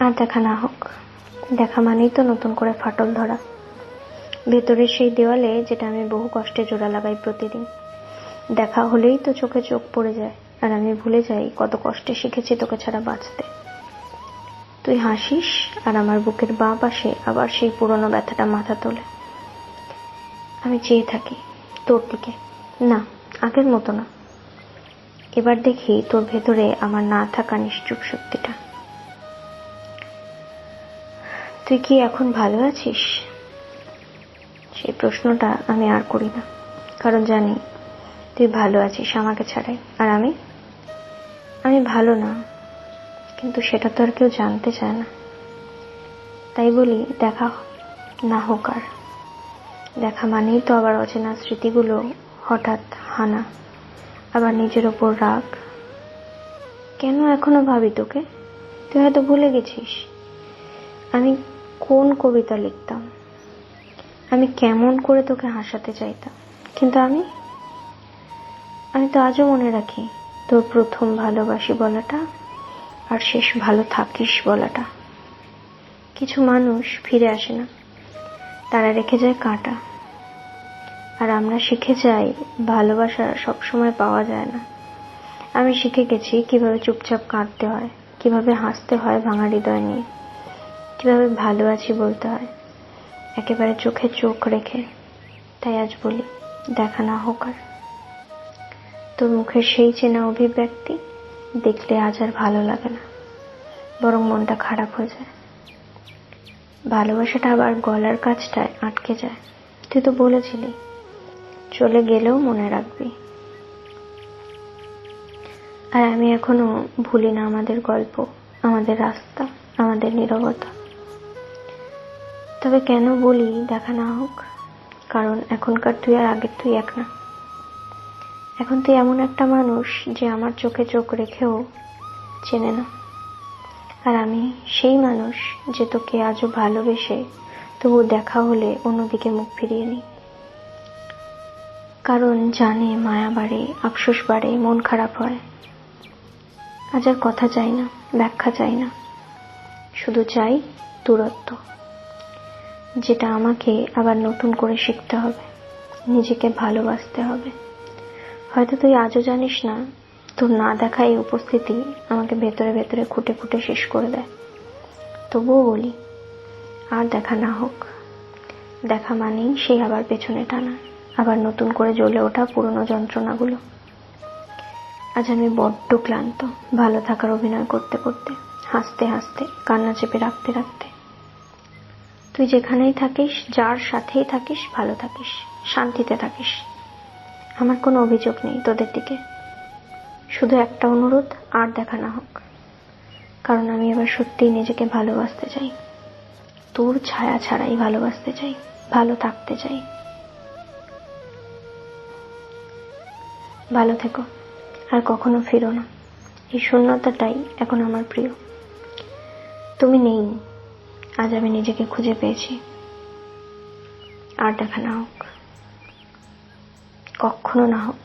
আর দেখা না হোক, দেখা মানেই তো নতুন করে ফাটল ধরা। ভেতরের সেই দেওয়ালে যেটা আমি বহু কষ্টে জোড়া লাগাই প্রতিদিন, দেখা হলেই তো চোখে চোখ পড়ে যায়, আর আমি ভুলে যাই কত কষ্টে শিখেছি তোকে ছাড়া বাঁচতে। তুই হাসিস, আর আমার বুকের বাঁ পাশে আবার সেই পুরনো ব্যথাটা মাথা তোলে। আমি চেয়ে থাকি তোর দিকে। না, আগের মতো না। এবার দেখি তোর ভেতরে আমার না থাকা নিশ্চুপ শক্তিটা। তুই কি এখন ভালো আছিস? সেই প্রশ্নটা আমি আর করি না। কারণ জানি, তুই ভালো আছিস আমাকে ছাড়াই। আর আমি? আমি ভালো না। কিন্তু সেটা তো আর কেউ জানতে চায় না। তাই বলি, দেখা না হোক আর। দেখা মানেই তো আবার অচেনা স্মৃতিগুলো হঠাৎ হানা। আবার নিজের ওপর রাগ। কেন এখনও ভাবি তোকে? তুই হয়তো ভুলে গেছিস। আমি কোন কবিতা লিখতাম? আমি কেমন করে তোকে হাসাতে চাইতাম? কিন্তু আমি আমি তো আজও মনে রাখি, তোর প্রথম ভালোবাসি বলাটা আর শেষ ভালো থাকিস বলাটা। কিছু মানুষ ফিরে আসে না। তারা রেখে যায় কাঁটা। আর আমরা শিখে যাই, ভালোবাসা সবসময় পাওয়া যায় না। আমি শিখে গেছি কীভাবে চুপচাপ কাঁদতে হয়, কীভাবে হাসতে হয় ভাঙা হৃদয় নিয়ে। কীভাবে ভালো আছি বলতে হয়? একেবারে চোখে চোখ রেখে। তাই আজ বলি, দেখা না হোক আর। তোর মুখের সেই চেনা অভিব্যক্তি দেখলে আজ আর ভালো লাগে না, বরং মনটা খারাপ হয়ে যায়। ভালোবাসাটা আবার গলার কাছটায় আটকে যায়। তুই তো বলেছিলি, চলে গেলেও মনে রাখবি। আর আমি এখনও ভুলি না আমাদের গল্প, আমাদের রাস্তা, আমাদের নীরবতা। তবে কেন বলি, দেখা না হোক। কারণ এখনকার তুই আর আগের তুই এক না। এখন তুই এমন একটা মানুষ যে আমার চোখে চোখ রেখেও চেনে না। আর আমি সেই মানুষ যে তোকে আজও ভালোবেসে তবু দেখা হলে অন্যদিকে মুখ ফিরিয়ে নিই। কারণ জানে মায়া বাড়ে, আফসোস বাড়ে, মন খারাপ হয়। আজ আর কথা চাই না, ব্যাখ্যা চাই না। শুধু চাই দূরত্ব। যেটা আমাকে আবার নতুন করে শিখতে হবে, নিজেকে ভালোবাসতে হবে। হয়তো তুই আজও জানিস না, তোর না দেখা এই উপস্থিতি আমাকে ভেতরে ভেতরে খুঁটে খুঁটে শেষ করে দেয়। তবুও বলি, আর দেখা না হোক। দেখা মানেই সেই আবার পেছনে টানা, আবার নতুন করে জ্বলে ওঠা পুরনো যন্ত্রণাগুলো। আজ আমি বড্ড ক্লান্ত, ভালো থাকার অভিনয় করতে করতে, হাসতে হাসতে, কান্না চেপে রাখতে রাখতে। তুই যেখানেই থাকিস, যার সাথেই থাকিস, ভালো থাকিস, শান্তিতে থাকিস। আমার কোনো অভিযোগ নেই তোদের দিকে। শুধু একটা অনুরোধ, আর দেখা না হোক। কারণ আমি এবার সত্যিই নিজেকে ভালোবাসতে চাই। তোর ছায়া ছাড়াই ভালোবাসতে চাই, ভালো থাকতে চাই। ভালো থেকো, আর কখনো ফিরো না। এই শূন্যতাটাই এখন আমার প্রিয়। তুমি নেই। আজ আমি নিজেকে খুঁজে পেয়েছি। আর দেখা না হোক কখনো না হোক।